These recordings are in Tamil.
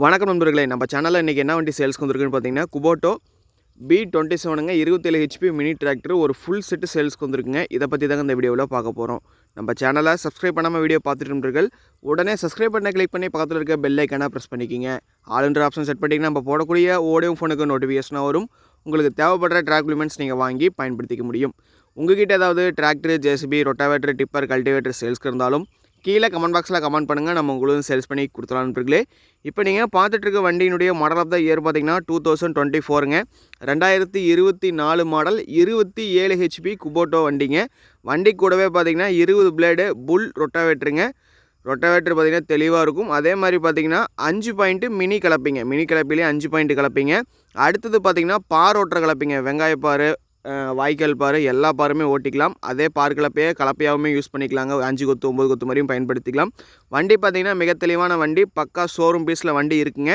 வணக்கம் நண்பர்களே நம்ம சேனலில் இன்றைக்கி என்ன வண்டி சேல்ஸ்க்கு வந்திருக்குன்னு பார்த்தீங்கன்னா குபோட்டோ பி டுவெண்ட்டி செவனுங்க இருபத்தேழு ஹெச்பி மினி டிராக்டர் ஒரு ஃபுல் செட்டு சேல்ஸ்க்கு வந்திருக்குங்க. இதை பற்றி தாங்க இந்த வீடியோவில் பார்க்க போகிறோம் நம்ம சேனலை சப்ஸ்கிரைப் பண்ணாமல் வீடியோ பார்த்துட்டு நண்பர்கள் உடனே சப்ஸ்கிரைப் பண்ண கிளிக் பண்ணி பக்கத்தில் இருக்க பெல் ஐக்கானாக ப்ரெஸ் பண்ணிக்கிங்க. ஆளுன்ற ஆப்ஷன் செட் பண்ணிங்கன்னா நம்ம போடக்கூடிய ஓடியோ ஃபோனுக்கு நோட்டிஃபிகேஷனாக வரும். உங்களுக்கு தேவைப்படுற ட்ராக்யூமெண்ட்ஸ் நீங்கள் வாங்கி பயன்படுத்திக்க முடியும். உங்ககிட்ட ஏதாவது tractor JCB rotavator tipper cultivator சேல்ஸ்க்கு இருந்தாலும் கீழே கமெண்ட் பாக்ஸில் கமெண்ட் பண்ணுங்கள் நம்ம உங்களுக்கு சேல்ஸ் பண்ணி கொடுத்துலாம் இப்போ நீங்கள் பார்த்துட்ருக்க வண்டியினுடைய மாடல் ஆஃப் த இயர் பார்த்தீங்கன்னா டூ தௌசண்ட் டுவெண்ட்டி ஃபோருங்க ரெண்டாயிரத்தி இருபத்தி நாலு மாடல் இருபத்தி ஏழு ஹெச்பி குபோட்டோ வண்டிங்க. வண்டி கூடவே பார்த்தீங்கன்னா இருபது பிளேடு புல் ரொட்டாவேட்டருங்க ரொட்டாவேட்டர் பார்த்தீங்கன்னா தெளிவாக இருக்கும். அதே மாதிரி பார்த்தீங்கன்னா அஞ்சு பாயிண்ட்டு மினி கலப்பிங்க. மினி கலப்பிலே அஞ்சு பாயிண்ட்டு கலப்பிங்க. அடுத்தது பார்த்தீங்கன்னா பார் ஓட்டுற கலப்பிங்க. வெங்காயப்பாறு வாய்க்கால் பாரு எல்லா பாருமே ஓட்டிக்கலாம். அதே பார்க்கலப்பையே கலப்பையாகவுமே யூஸ் பண்ணிக்கலாங்க. அஞ்சு கொத்து ஒம்பது கொத்து மாதிரியும் பயன்படுத்திக்கலாம். வண்டி பார்த்தீங்கன்னா மிக தெளிவான வண்டி. பக்கா ஷோரூம் பீஸில் வண்டி இருக்குங்க.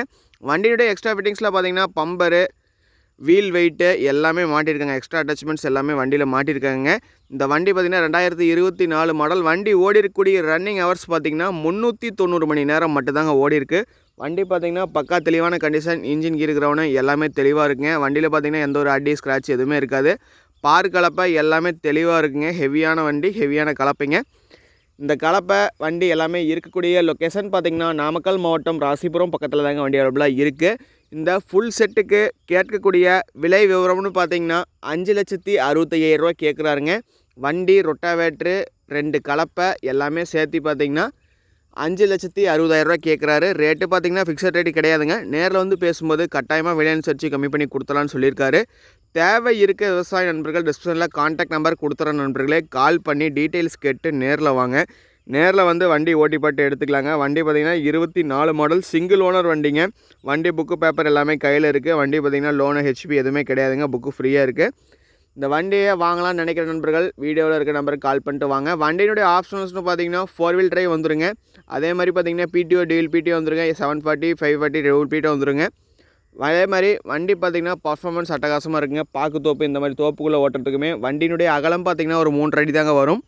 வண்டியுடைய எக்ஸ்ட்ரா ஃபிட்டிங்ஸில் பார்த்தீங்கன்னா பம்பரு வீல் வெயிட்டு எல்லாமே மாட்டியிருக்காங்க. எக்ஸ்ட்ரா அட்டாச்மெண்ட்ஸ் எல்லாமே வண்டியில் மாட்டியிருக்காங்க. இந்த வண்டி பார்த்திங்கன்னா ரெண்டாயிரத்தி இருபத்தி நாலு மாடல் வண்டி ஓடி இருக்கக்கூடிய ரன்னிங் ஹவர்ஸ் பார்த்திங்கன்னா முந்நூற்றி தொண்ணூறு மணி நேரம் மட்டும்தாங்க ஓடி இருக்குது வண்டி பார்த்திங்கன்னா பக்கா தெளிவான கண்டிஷன் இன்ஜின் கீர் எல்லாமே தெளிவாக இருக்குங்க. வண்டியில் பார்த்திங்கன்னா எந்த ஒரு அடி ஸ்க்ராட்ச் எதுவுமே இருக்காது. பார் கலப்பை எல்லாமே தெளிவாக இருக்குங்க. ஹெவியான வண்டி ஹெவியான கலப்பைங்க. இந்த கலப்பை வண்டி எல்லாமே இருக்கக்கூடிய லொக்கேஷன் பார்த்திங்கன்னா நாமக்கல் மாவட்டம் ராசிபுரம் பக்கத்தில் தாங்க வண்டி அவைலபிளாக இருக்குது இந்த ஃபுல் செட்டுக்கு கேட்கக்கூடிய விலை விவரம்னு பார்த்திங்கன்னா அஞ்சு லட்சத்தி அறுபத்தையாயிரரூவா கேட்குறாருங்க வண்டி ரொட்டாவேட்ரு ரெண்டு கலப்பை எல்லாமே சேர்த்து பார்த்தீங்கன்னா அஞ்சு லட்சத்தி அறுபதாயிரரூவா கேட்குறாரு ரேட்டு பார்த்தீங்கன்னா ஃபிக்ஸட் ரேட்டு கிடையாதுங்க. நேரில் வந்து பேசும்போது கட்டாயமாக விலை அனுசரித்து கம்மி பண்ணி கொடுத்தலான்னு சொல்லியிருக்காரு. தேவை இருக்க விவசாய நண்பர்கள் டிஸ்கிரிப்ஷனில் காண்டாக்ட் நம்பர் கொடுத்துற நண்பர்களே கால் பண்ணி டீட்டெயில்ஸ் கேட்டு நேரில் வாங்க. நேரில் வந்து வண்டி ஓட்டிப்பட்டு எடுத்துக்கலாங்க. வண்டி பார்த்திங்கன்னா இருபத்தி நாலு மாடல் சிங்கிள் ஓனர் வண்டிங்க. வண்டி புக்கு பேப்பர் எல்லாமே கையில் இருக்குது வண்டி பார்த்திங்கன்னா லோனு ஹெச்பி எதுவுமே கிடையாதுங்க. புக்கு ஃப்ரீயாக இருக்குது இந்த வண்டியை வாங்கலாம்னு நினைக்கிற நண்பர்கள் வீடியோவில் இருக்கிற நம்பருக்கு கால் பண்ணிட்டு வாங்க. வண்டியினுடைய ஆப்ஷன்ஸ்னு பார்த்தீங்கன்னா ஃபோர் வீல் ட்ரைவ் வந்துருங்க. அதே மாதிரி பார்த்தீங்கன்னா பிடிஓ டியூல் பிடிஓ வந்துருங்க. Seven forty five forty double PTO வந்துருங்க. அதே மாதிரி வண்டி பார்த்தீங்கன்னா பர்ஃபார்மன்ஸ் அட்டகாசமாக இருக்குங்க. பாக்கு தோப்பு இந்த மாதிரி தோப்புக்குள்ளே ஓட்டுறதுக்குமே வண்டியினுடைய அகலம் பார்த்தீங்கன்னா ஒரு மூன்று அடி தாங்க வரும்.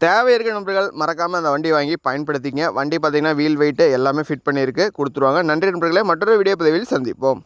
தேவை இருக்கிற நண்பர்கள் மறக்காமல் அந்த வண்டி வாங்கி பயன்படுத்திங்க வண்டி பார்த்தீங்கன்னா வீல் வெயிட்டு எல்லாமே ஃபிட் பண்ணியிருக்கு கொடுத்துருவாங்க. நன்றி நண்பர்களே மற்றொரு வீடியோ பதிவில் சந்திப்போம்.